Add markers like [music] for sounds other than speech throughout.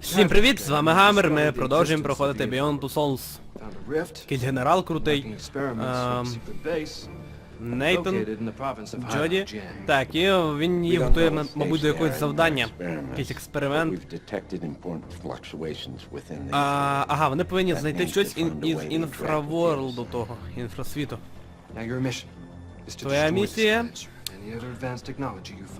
Всім привіт, з вами Гамер, ми продовжуємо проходити Beyond Two Souls. Якийсь генерал крутий. Ем, Нейтон, Джоді. Так, і він її готує, мабуть, до якогось завдання. Якийсь експеримент. А, ага, вони повинні знайти щось ін- із інфраворлду того, інфрасвіту. Твоя місія?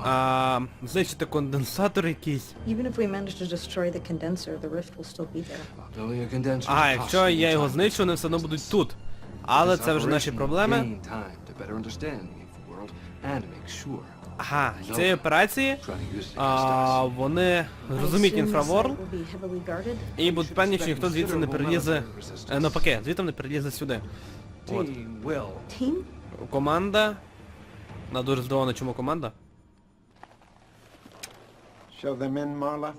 А, знищити конденсатор якийсь. Even if we manage to destroy the condenser, the rift will still be there. Ага, якщо я його знищу, вони все одно будуть тут. Але це вже наші проблеми. Ага, цієї операції а, вони the інфраворл і будуть певні, що ніхто звідси не перелізе. е, Навпаки, звідти не перелізе сюди. От. Команда. На дуже здивована, чому команда. Show them in, Marla.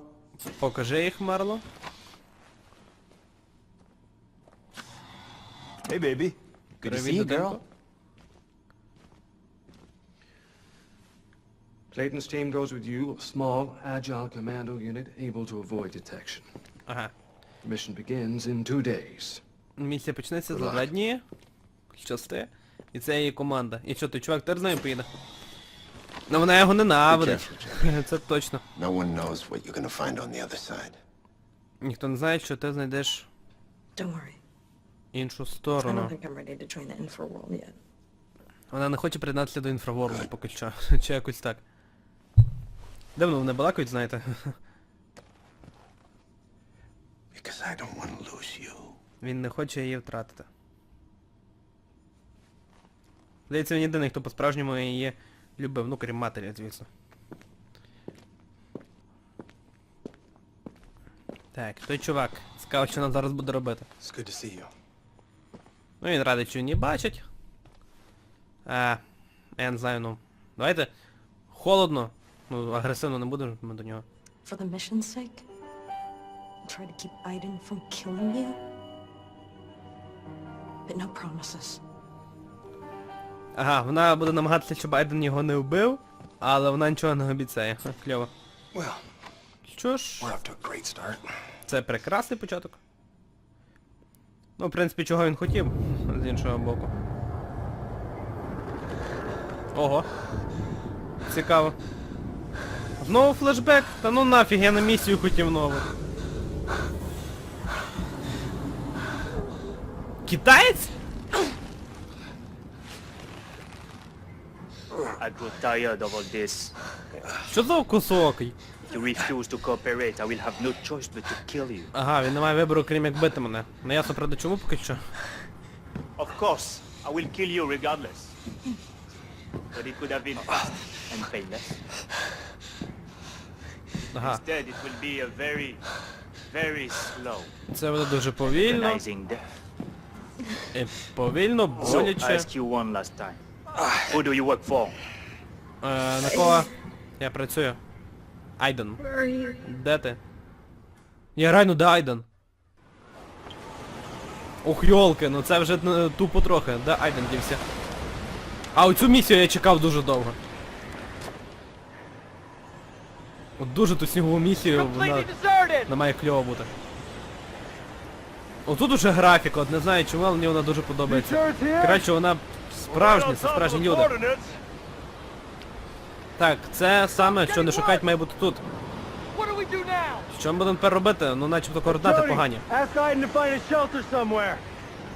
Покажи їх, Марло. Hey, baby. Привіт, дитинко. Clayton's team goes with you, a small, agile commando unit able to avoid detection. Ага. The mission begins in two days. Місія почнеться за два дні. Щасти. І це її команда. І що, той чувак теж з нами поїде? Ну вона його ненавидить. [laughs] Це точно. Ніхто не знає, що ти знайдеш іншу сторону. Вона не хоче приєднатися до інфраворлду поки що. [laughs] Чи якось так. Давно вони балакають, знаєте. Він не хоче її втратити. Здається, він єдиний, хто по-справжньому її любив, ну крім матері, звісно. Так, той чувак. Цікаво, що нам зараз буде робити. It's good to see you. Ну він радий, що її бачить. А, я не знаю, ну. Давайте. Холодно. Ну, агресивно не будемо ми до нього. For the mission's sake? Try to keep Aiden from killing you? But no promises. Ага, вона буде намагатися, щоб Айден його не вбив, але вона нічого не обіцяє. Ха, Кльово. Well, Що ж, we're off to a great start. це прекрасний початок. Ну, в принципі, чого він хотів, з іншого боку. Ого. Цікаво. Знову флешбек? Та ну нафіг, я на місію хотів нову. Китаєць? I grew tired of all this. Що за кусокий? If you refuse to cooperate, I will have no choice but to kill you. Ага, він не має вибору, крім як бити мене. Не ясно, правда, чому поки що. Of course, I will kill you regardless. But it could have been fast and painless. Ага, Instead, it will be a very, very slow, це буде дуже повільно. agonizing death. І повільно, So, I боляче. asked you one last time. Who do you work for? Е, на кого я працюю? Айден. Where are you? Де ти? Я реально де Айден? Ох, йолки, ну це вже е, тупо трохи. Де Айден дівся? А оцю місію я чекав дуже довго. От дуже ту снігову місію вона, вона має кльово бути. Отут уже графіка, от не знаю чому, але мені вона дуже подобається. Коротше, вона справжня, це справжні люди. Так, це саме, що не шукать, має бути тут. Що ми будемо тепер робити? Ну начебто координати погані.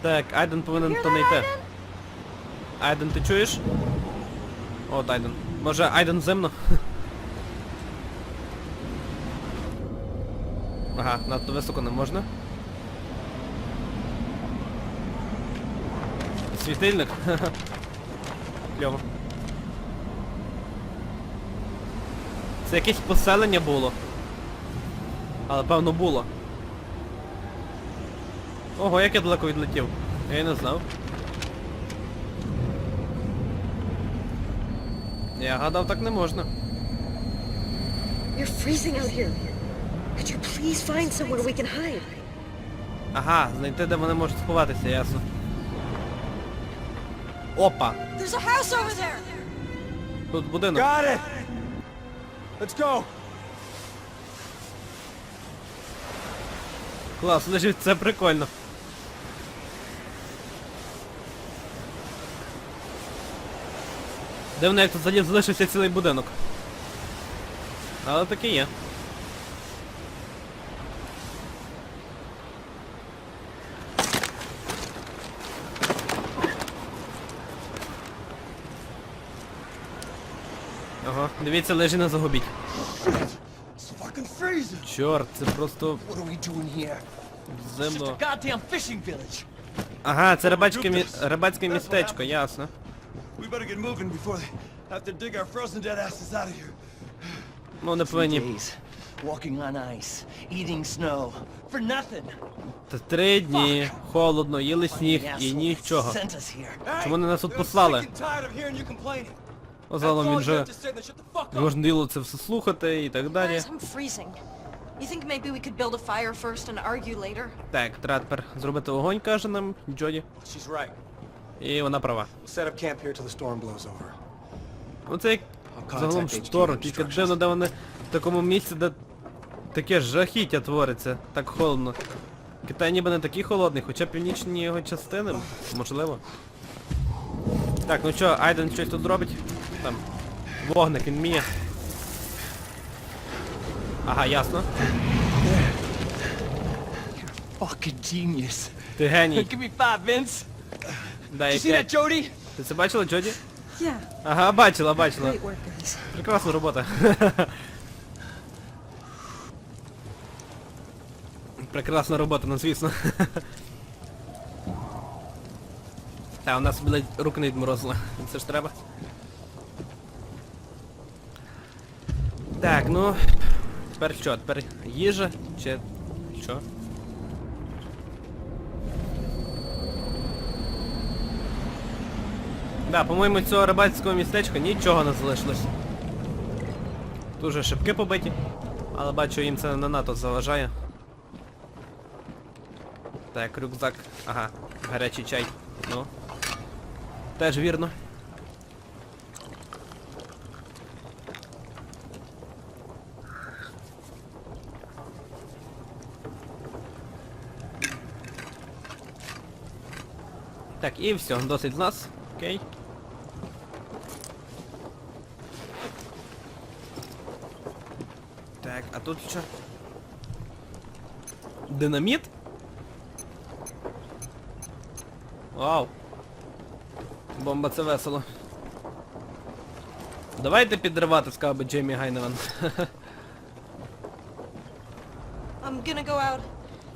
Так, Айден повинен то знайти. Айден, ти чуєш? От Айден. Може Айден зимно? [laughs] Ага, надто високо не можна. Світильник? Кльово. Це якесь поселення було. Але певно було. Ого, як я далеко відлетів. Я й не знав. Я гадав, так не можна. You're freezing out here. Could you please find somewhere we can hide? Ага, знайти, де вони можуть сховатися, ясно. Опа! There's a house over there! Тут будинок. Got it. Let's go. Клас, лежить, це прикольно. Дивно, як тут залишився цілий будинок. Але таке є. Ага, дивіться, лежи не загубіть. Чорт, це просто земло. Ага, це рибацьке, мі... рибацьке містечко, ясно. Ну не повинні. Та три дні, холодно, їли сніг і нічого. Чому вони нас тут послали? Загалом він же можна діло це все слухати і так далі. Guys, I'm freezing. You think maybe we could build a fire first and argue later? Так, треба тепер зробити вогонь, каже нам Джоді. She's right. І вона права. We'll set up camp here till the storm blows over. Ну це як загалом шторм, тільки дивно, де вони в такому місці, де таке жахіття твориться, так холодно. Китай ніби не такий холодний, хоча північні його частини, можливо. Так, ну що, Айден щось тут робить? Там. Вогник, він вміє. Ага, ясно. Ти геній. Give me five, Vince. Дай You see that, п'ять. Jody? Ти це бачила, Джоді? Yeah. Ага, бачила, бачила. Great work, guys. Прекрасна робота. Прекрасна робота, ну звісно. Та, у нас блядь, руки не відморозили. Це ж треба. Так, ну. Тепер що? Тепер їжа? Чи... Що? Да, по-моєму, цього рибацького містечка нічого не залишилось. Дуже шибки побиті, але бачу їм це не НАТО заважає. Так, рюкзак. Ага, гарячий чай. Ну. Теж вірно. Так, і все, досить з нас. Окей. Так, а тут що? Динаміт? Вау. Бомба це весело. Давайте підривати, сказав би Джеймі Гайневан. [laughs] I'm gonna go out.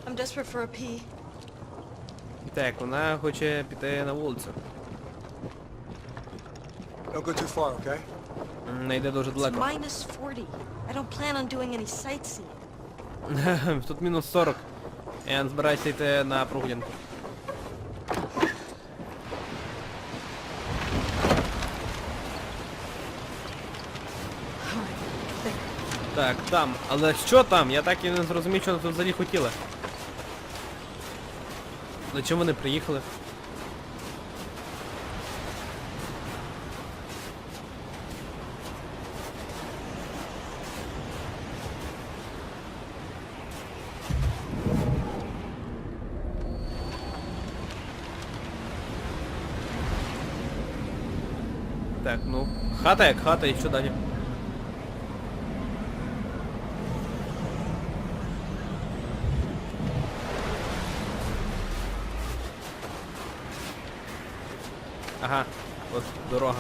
I'm desperate for a pee. Так, вона хоче піти на вулицю. Don't go too far, okay? Не йде дуже далеко. minus 40. I don't plan on doing any sightseeing. [laughs] Тут мінус 40. Я збираюся йти на прогулянку. Так, там. Але що там? Я так і не зрозумів, що вони тут взагалі хотіли. Для чому вони приїхали? Так, ну. Хата як хата, і що далі? Ага, от дорога.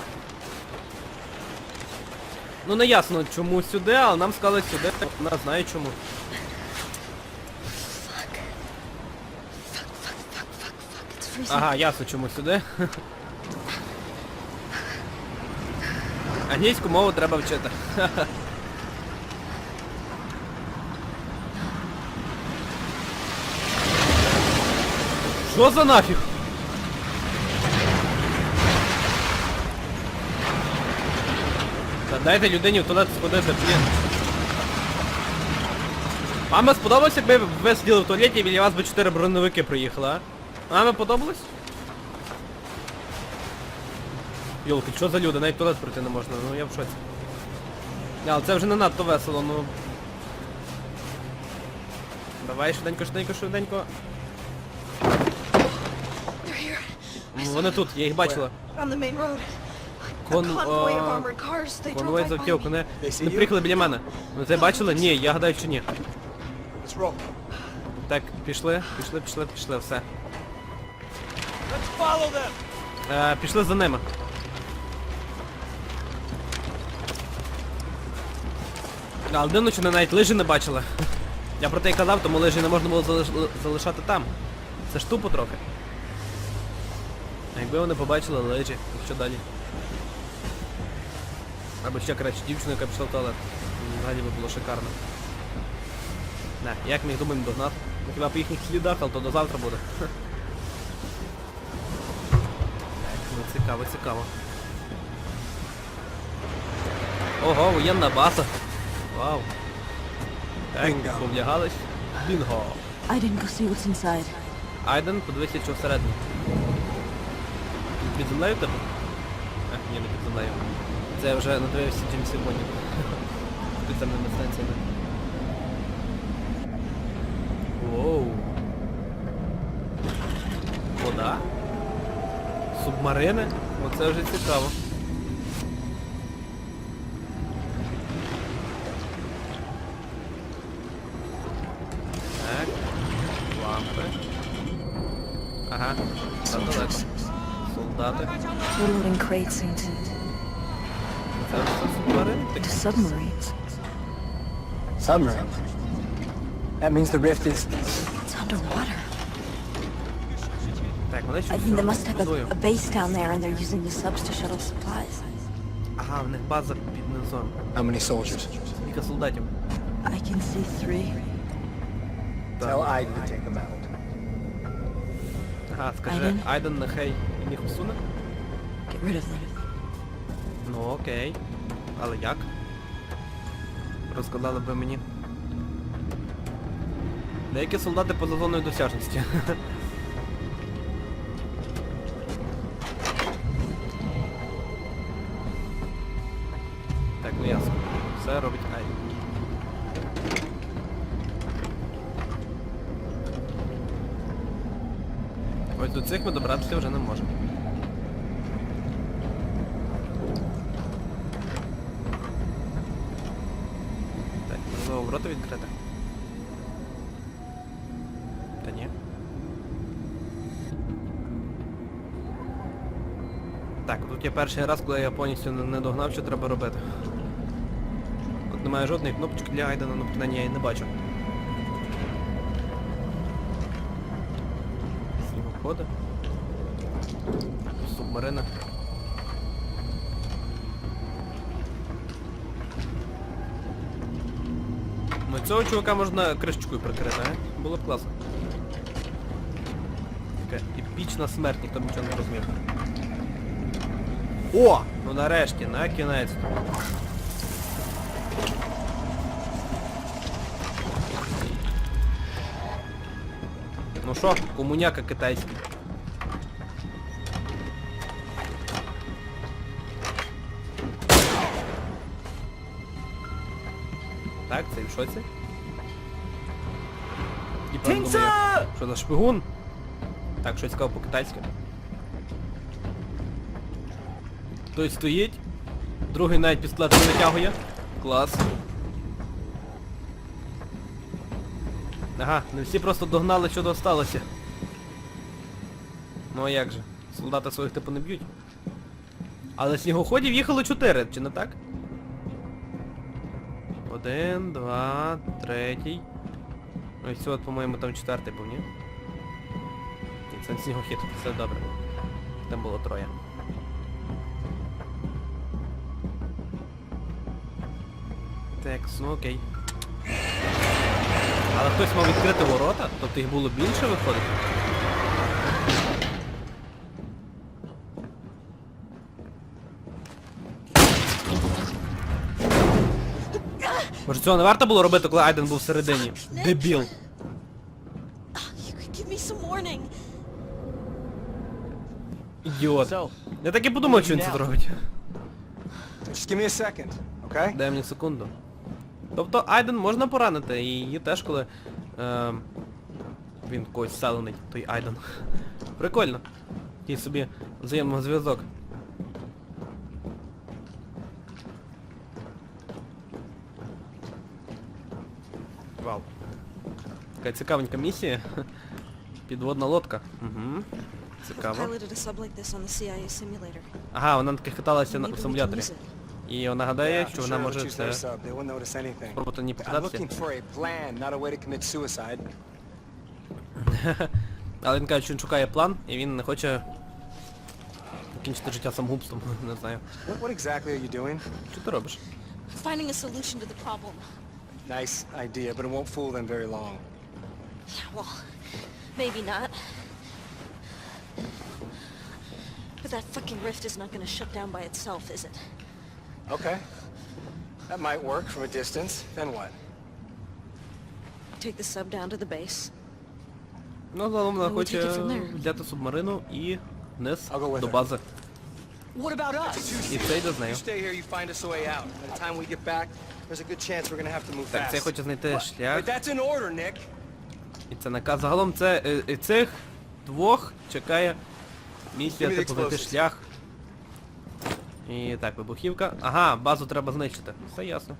Ну не ясно чому сюди, але нам сказали сюди, вона знає чому. Ага, ясно чому сюди. Англійську мову треба вчити. Що за нафіг? Дайте людині в туалет сходити, блін. Вам би сподобалось, якби ви сиділи в туалеті і біля вас би 4 броневики проїхали, а? Вам би подобалось? Йолки, що за люди? Навіть в туалет пройти не можна, ну я в шоці. Не, Але це вже не надто весело, ну. Давай, швиденько, швиденько, швиденько. М, Вони тут, я їх бачила. On the main road. Кон... А, Конвой з me. вони, вони приїхали біля мене. Ви це бачили? Ні, я гадаю, що ні. Так, пішли, пішли, пішли, пішли, все. Е, пішли за ними. Але дивно, що навіть лижі не бачили. Я про те й казав, тому лижі не можна було залиш- залишати там. Це ж тупо трохи. А якби вони побачили лижі, то що далі? Або ще краще дівчину, яка пішла в туалет. Взагалі би було шикарно. Не, як ми їх думаємо догнати? Ну, Хіба по їхніх слідах, але то до завтра буде. Ну, цікаво, цікаво. Ого, воєнна база. Вау. Повлягались. Бінго. Didn't go see what's inside. Айден, подивися, що всередині. Під землею тебе? Ех, ні, не під землею. Це я вже надивився Джеймсі Бонні. Підземними станціями. Воу. Вода? Субмарини? Оце вже цікаво. Так. Лампи. Ага. Там далеко. Солдати. субмарини? into такі? submarines. Submarine. That means the rift is... It's underwater. Так, вони I щось think they must have будують. a, a base down there and they're using the subs to shuttle supplies. Ага, в них база під низом. How many soldiers? Скільки солдатів? I can see three. Tell Aiden to take them out. Ага, скажи, Айден? Айден нехай їх усуне? Get rid of them. Ну окей. Але як? Розказали би мені. Деякі солдати поза зоною досяжності. так, ну ясно. Все робить Айден. Ось до цих ми добратися вже не можемо. Так, можливо, ворота відкрити. Та ні. Так, перший раз, коли я повністю не догнав, що треба робити. Тут немає жодної кнопочки для Айдена, ну принаймні я не бачу. Снігоходи. Субмарина. Ну цього чувака можна кришечкою прикрити, а? Було б класно. Така епічна смерть, ніхто б нічого не розумів. О! Ну нарешті, на кінець. Ну що, комуняка китайський. Так, це в шоці? І думає, Що за шпигун? Так, щось сказав по-китайськи. Той стоїть, другий навіть пістолет не витягує. Клас. Ага, не всі просто догнали, що досталося. Ну а як же? Солдати своїх типу не б'ють. Але снігоходів їхало чотири, чи не так? Один, два, третій. Ось це от, по-моєму, там четвертий був? Ні, це снігохід, все добре. Там було троє. Так, ну окей. Але хтось мав відкрити ворота, тобто їх було більше виходить. Може цього не варто було робити, коли Айден був всередині? Дебіл. Ідіот. Я так і подумав, що він це зробить. Дай мені секунду. Тобто Айден можна поранити, і її теж коли Ем, він когось селений, той Айден. Прикольно. Такий собі взаємозв'язок. Вау. Така цікавенька місія. Підводна лодка. Угу. Цікаво. Ага, вона таки каталася на в симуляторі. Use it. І вона гадає, що вона sure, може це their sub. They won't notice anything. спробувати не I'm покататися. looking for a plan, not a way to commit suicide. Але він каже, що він шукає план, і він не хоче покінчити життя самогубством. Не знаю. What, what exactly are you doing? Що ти робиш? Finding a solution to the problem. Nice idea, but it won't fool them very long. Yeah, well, maybe not. But that fucking rift is not gonna shut down by itself, is it? Okay. That might work from a distance. Then what? Take the sub down to the base. Ну, загалом вона Ну, хоче тільки from there. взяти субмарину і вниз I'll go with до бази. What about us? І це йде з нею. You stay here, you find us a way out. By the time we get back, there's a good chance we're gonna have to move Так, це хочу знайти шлях. But that's an order, Nick. І це наказ. Загалом це е, е, цих двох чекає місія типу знайти шлях. І так, вибухівка. Ага, базу треба знищити. Все ясно.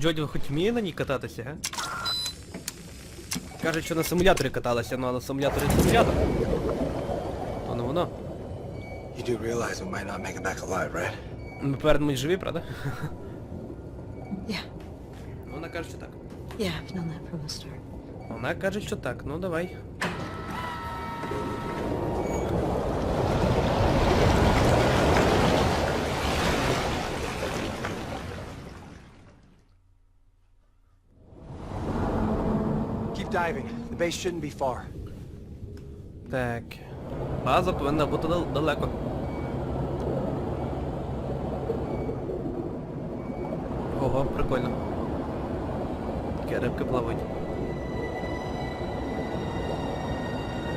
Джоді хоч вміє на ній кататися, га? Каже, що на симуляторі каталася, ну а на симуляторі симулятор. То не воно. You do realize we might not make it back alive, right? Ми повернемось живі, правда? Yeah. Ну, Вона каже, що так. Yeah, I've known that from the start. Вона каже, що так. Ну давай. Keep diving. The base shouldn't be far. Так. База повинна бути далеко. Ого, прикольно. Такі рибки плавають.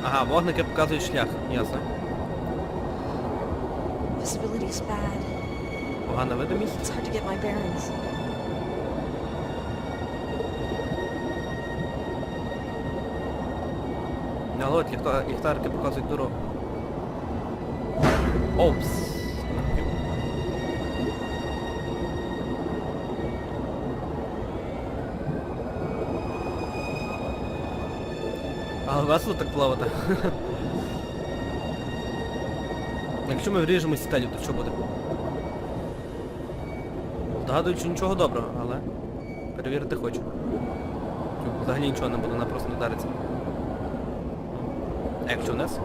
Ага, вогники показують шлях, ясно. Visibility's bad. Погана видимість. It's hard to get my bearings. Але от ліхта- показують дорогу. Опс. Але весело так плавати. Якщо ми вріжемось стелю, то що буде? Згадую, нічого доброго, але перевірити хочу. Взагалі нічого не буде, вона просто не вдариться. А якщо вниз?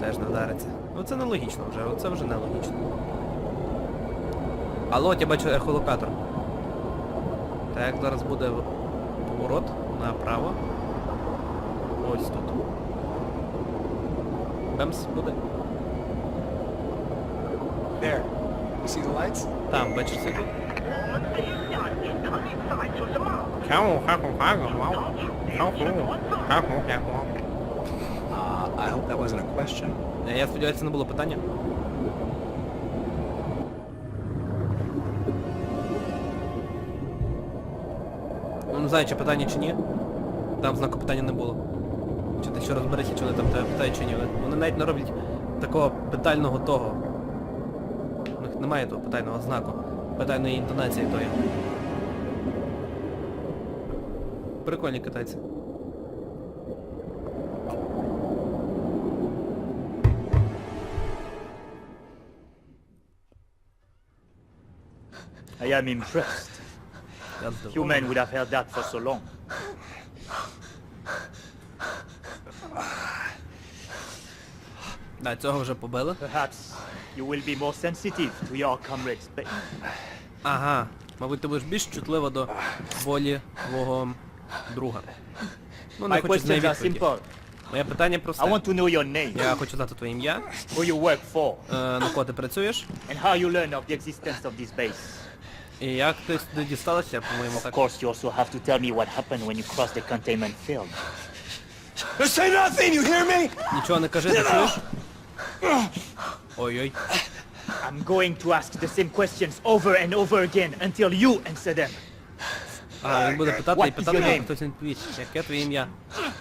Теж не вдариться. Ну це нелогічно вже, оце вже нелогічно. Алло, я бачу ехолокатор. Так, зараз буде поворот направо. Ось тут. Бемс буде. There. You see the lights? Там, бачиш світло? Uh, I hope that wasn't a question. Е, Я сподіваюся, це не було питання. Ну не знаю, чи питання чи ні. Там знаку питання не було. Чи ти ще розберися, чи вони там тебе питають чи ні. Вони навіть не роблять такого питального того. У них немає того питального знаку, питальної інтонації тої. Прикольні китайці. I am impressed. Human would have heard that for so long. Да, цього вже побили. Perhaps you will be more sensitive to your comrade's pain. Ага. Мабуть, ти будеш більш чутлива до болі твого друга. Ну, не My хочу з неї are відповіді. simple. Моє питання просте. I want to know your name, Я хочу знати твоє ім'я, who you work for, е, на кого ти працюєш, and how you learn of the existence of this base. і як ти сюди дісталася, по-моєму, Of так. course, you also have to tell me what happened when you crossed the containment field. Say nothing, you hear me? Нічого не кажи, ти чуєш? Ой-ой. I'm going to ask the same questions over and over again until you answer them. А, він буде питати і питати, your поки хтось не відповість. Яке твоє ім'я?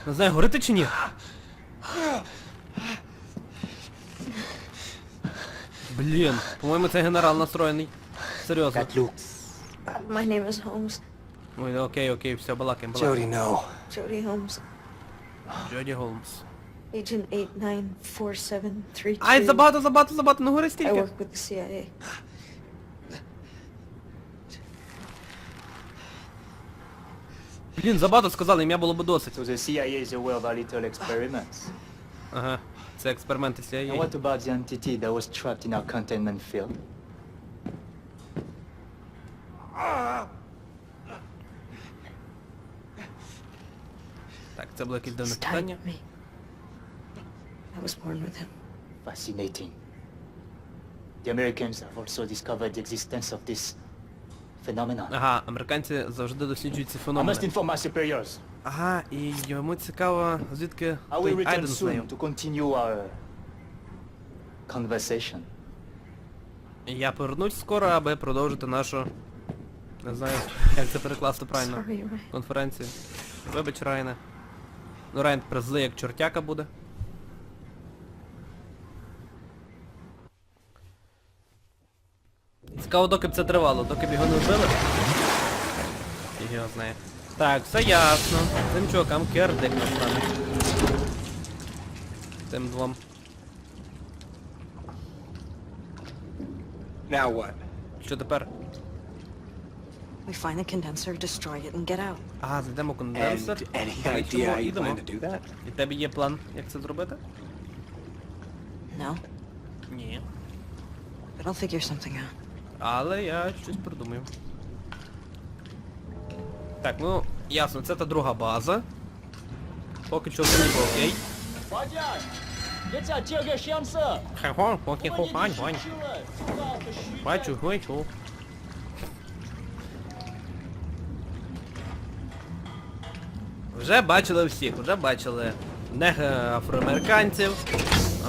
Не знаю, говорити чи ні? Блін, по-моєму, це генерал настроєний. Серйозно. That looks... My name is Holmes. Ой, окей, окей, все, балакаємо, балакаємо. no. Jody Holmes. Джоді Голмс. Agent 894732. Ай, забагато, забагато, забагато, ну говори I стільки. work with the CIA. Блін, забагато сказали, ім'я було би досить. So the CIA is aware of our little experiments. Ага, це експерименти And CIA. what about the entity that was trapped in our containment field? Так, це було якесь дивне tied питання. me. Was born with him. Fascinating. The Americans have also discovered the existence of this phenomenon. Ага, американці завжди досліджують ці I must inform my superiors. Ага, і йому цікаво, звідки I will той return Айден з soon to continue our conversation. Я повернусь скоро, аби продовжити нашу... Не знаю, як це перекласти правильно. Sorry. Конференцію. Вибач, Райне. Ну, Райн тепер злий, як чортяка буде. Цікаво, доки б це тривало, доки б його не вбили. Фіг його знає. Так, все ясно. Цим чувакам кердик настане. Цим двом. Now what? Що тепер? We find the condenser, destroy it, and get out. Ага, зайдемо в конденсер. And any idea how you їдемо. plan to do that? І в тебе є план, як це зробити? No? Ні. But I'll figure something out. Але я щось придумаю. Так, ну, ясно, це та друга база. Поки що все ніби окей. Хе-хо, поки хохань, гонь. Бачу, гой, хо. Вже бачили всіх, вже бачили нег афроамериканців,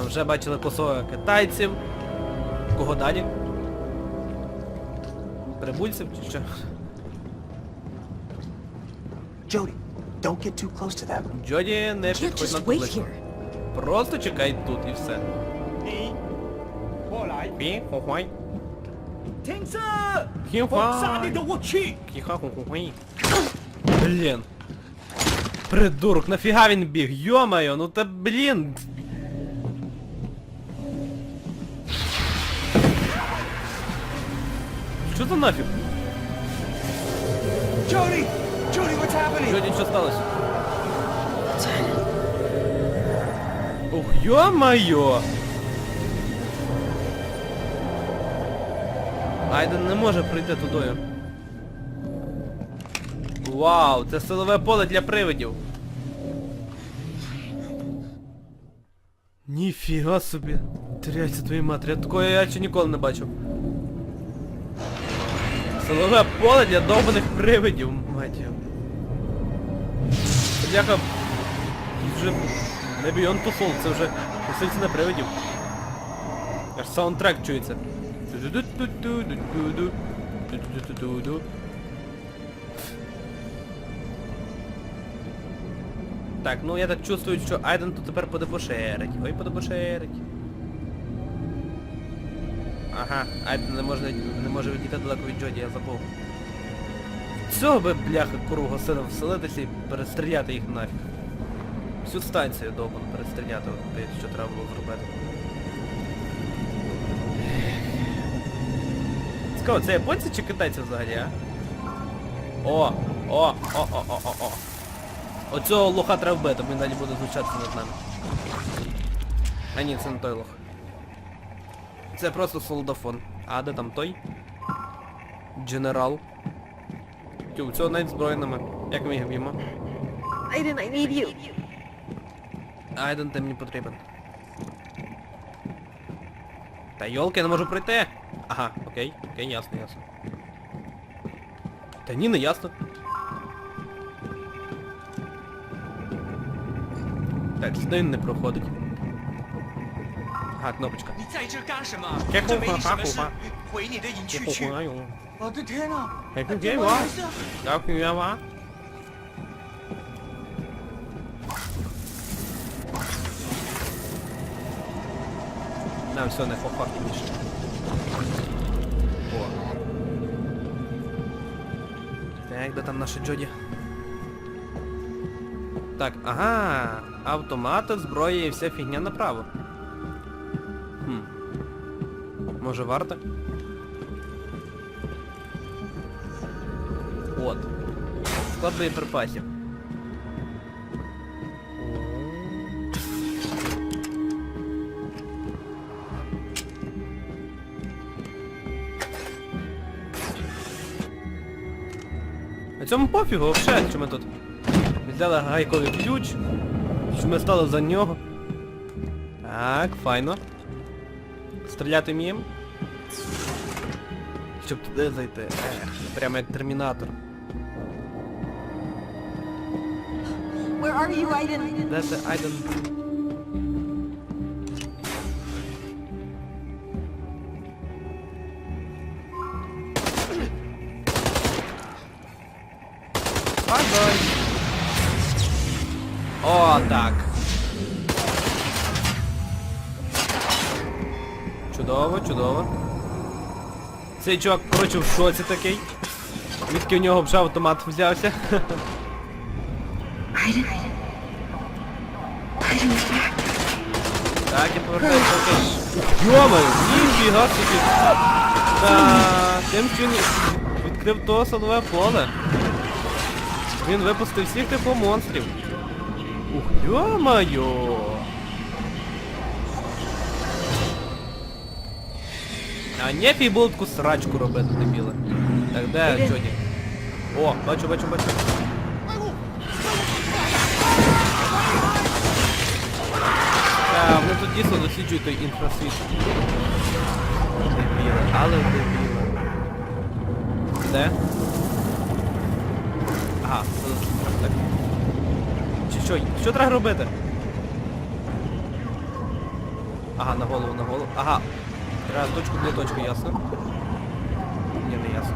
вже бачили косого китайців. Кого далі? Прибульців чи що? Jody, don't get too close to them. Джоді не підходь на just близько. Просто чекай тут і все. Пі, хохой. Хіхай. Хіха-ху-ху-хуй. Блін. Придурок, нафіга він біг? Йо-моє, ну та блін. Що за нафіг? Jody! Jody, what's happening? Джоді, що сталося? Ух, йо-моє! Айден не може прийти тудою. Вау, це силове поле для привидів. Ніфіга собі. Тряйся твої матері, я такої я ще ніколи не бачив. Силове поле для довбаних привидів, мать Бляха. Вже не Beyond Two Souls, це вже посильці на привидів. Аж саундтрек чується. Так, ну я так чувствую, що Айден тут тепер подебошерить. Ой, подебошерить. Ага, Айден не може, не може відійти далеко від Джоді, я забув. Цього би, бляха, куру сина вселитися і перестріляти їх нафіг. Всю станцію довбану перестріляти, що треба було зробити. Цікаво, це японці чи китайці взагалі, а? О! О! О, о, о, о, о! Оцього лоха треба вбити, він далі буде звучатися над нами. А ні, це не той лох. Це просто солдафон. А де там той? Дженерал. Тю, у цього навіть зброї нема. Як ми їх б'ємо? Aiden, I need you. Айден, ти мені потрібен. Та йолки, я не можу пройти. Ага, окей, окей, ясно, ясно. Та ні, не ясно. Так, сюди він не проходить. Ага, кнопочка. 你在这干什么？ Тихо, 这没你 ха, 什么事 ха,。回你的营区 Тихо, 去。 Adı Tena. Hepin Jay wa. Dao Qiu Yuan wa. Nam Sona chłopaki niż. Так, ага, автомати, зброя и вся фигня направо. Хм. Може варто? Склад боєприпасів. На цьому пофігу взагалі, що ми тут. Взяли гайковий ключ, що ми стали за нього. Так, файно. Стріляти вміємо. Щоб туди зайти. Ех, прямо як термінатор. Are you, Aiden? Айден? Бай-бай. О, так. Чудово, чудово. Цей чувак, коротше, в шоці такий. Відки в нього вже автомат взявся. [laughs] Aiden. Aiden, you're back. Так, я повертаюся, окей. Йомаю, ніфіга собі. Та, тим, він відкрив то садове поле. Він випустив всіх типу монстрів. Ух, йомаю. А нефій було таку срачку робити, дебіли. Так, де Джоді? О, бачу, бачу, бачу. Досліджують той інфрасвіт. Дебіли, але дебіли. Де? Ага, тут, так. Чи що? Що треба робити? Ага, на голову, на голову. Ага. Треба точку для точки, ясно. Ні, не ясно.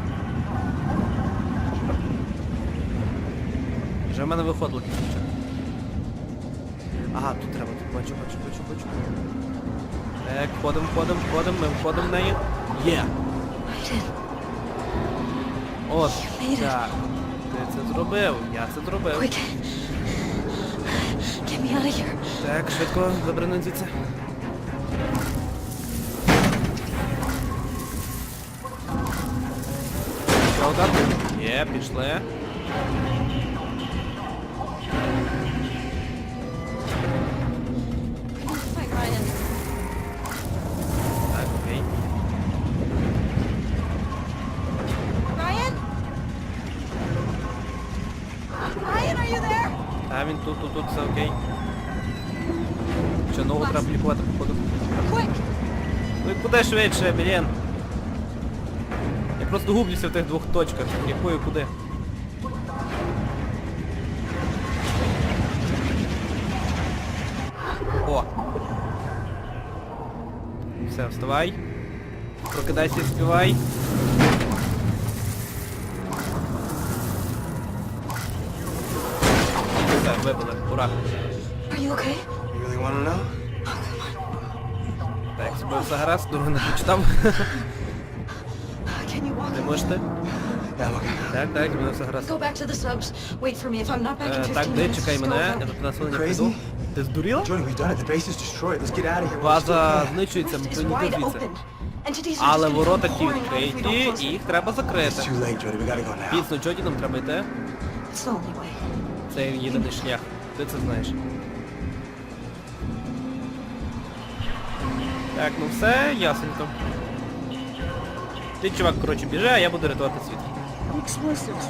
Вже в мене виходило кінче. Ага, тут треба, тут бачу, бачу, бачу, бачу. Так, входимо, входимо, входимо, ми входимо в неї. Є! От, так. Ти це зробив, я це зробив. Так, швидко, забрани звідси. Є, пішли. Тут, все окей. Що, ногу треба лікувати, походу. Ну і куди швидше, блін? Я просто гублюся в тих двох точках. Якою куди? О! Все, вставай. Прокидайся і співай. Okay? You really want to know? Так, все гаразд, дорогу не прочитав. Can you walk? Не можете? Yeah, I'm okay. Так, так, мене все гаразд. Go back to the subs. Wait for me. If I'm not back in Е, 15 так, де minutes, чекай just мене, go я home. тут на населення Crazy? піду. Ти здуріла? Jordan, we've done it. The base is destroyed. Let's get out of here. while База it's still знищується, ми It's повинні wide йти звідси. open. Entities are Але just gonna ворота ті pouring out if we don't відкриті, close і them. їх треба It's закрити. too late, Jordan. We gotta go now. Пісно, Джоді нам треба йти. It's the only way. Це єдиний шлях. Ти це знаєш. Так, ну все, ясенько. Ти, чувак, коротше, біжи, а я буду рятувати світ. Explosives.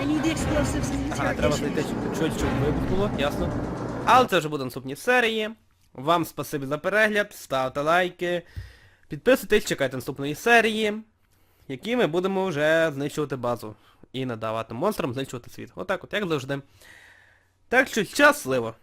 I need the explosives in the Ага, треба знайти щось, що вибухнуло, ясно. Але це вже буде в наступній серії. Вам спасибі за перегляд, ставте лайки, підписуйтесь, чекайте наступної серії, які ми будемо вже знищувати базу. І надавати монстрам знищувати світ. Отак от, як завжди. Так що щасливо!